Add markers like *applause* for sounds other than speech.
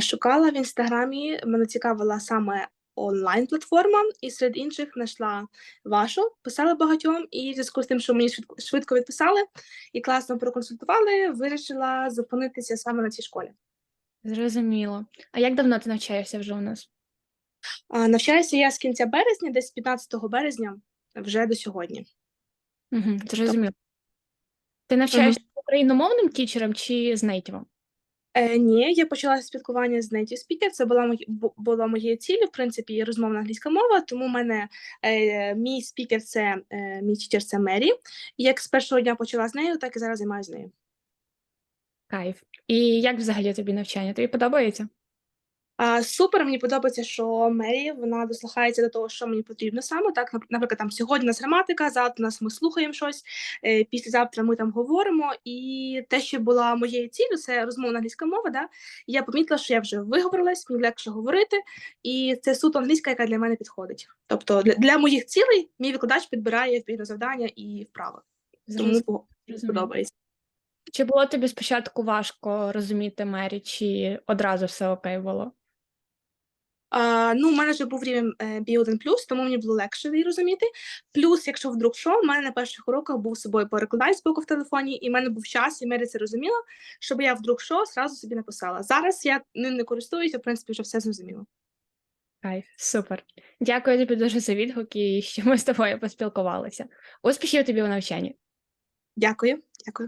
Шукала в інстаграмі, мене цікавила саме онлайн-платформа, і серед інших знайшла вашу, писала багатьом, і в зв'язку з тим, що мені швидко, відписали і класно проконсультували, вирішила зупинитися саме на цій школі. Зрозуміло. А як давно ти навчаєшся вже у нас? А, навчаюся я з кінця березня, десь 15 березня, вже до сьогодні. Угу, зрозуміло. Ти навчаєшся україномовним тічером чи з нейтівом? Е, ні, я почала спілкування з native speaker, Це була мої, бу- була моєю ціллю, в принципі, розмовна англійська мова. Тому в мене е, мій спікер це е, мій тічер це Мері. Як з першого дня почала з нею, так і зараз займаюся з нею. Кайф. І як взагалі тобі навчання? Тобі подобається? А, супер, мені подобається, що Мері вона дослухається до того, що мені потрібно саме. Так, наприклад, там сьогодні у нас граматика, завтра у нас ми слухаємо щось, е, післязавтра ми там говоримо. І те, що була моєю ціллю, це розмовна англійська мова. Да? Я помітила, що я вже виговорилась, мені легше говорити, і це суто англійська, яка для мене підходить. Тобто для, для моїх цілей мій викладач підбирає відповідно завдання і вправи. Тому Зрозуміло. по- подобається. Чи було тобі спочатку важко розуміти Мері, чи одразу все окей було? А, ну, у мене вже був рівень е, B1+, тому мені було легше її розуміти. Плюс, якщо вдруг що, в мене на перших уроках був з собою перекладач з боку в телефоні, і в мене був час, і Мері це розуміла, щоб я вдруг що, зразу собі написала. Зараз я ним не користуюся, в принципі, вже все зрозуміло. Кайф, супер. Дякую тобі дуже за відгук і *laughs* що ми з тобою поспілкувалися. Успіхів тобі у навчанні. Дякую, дякую.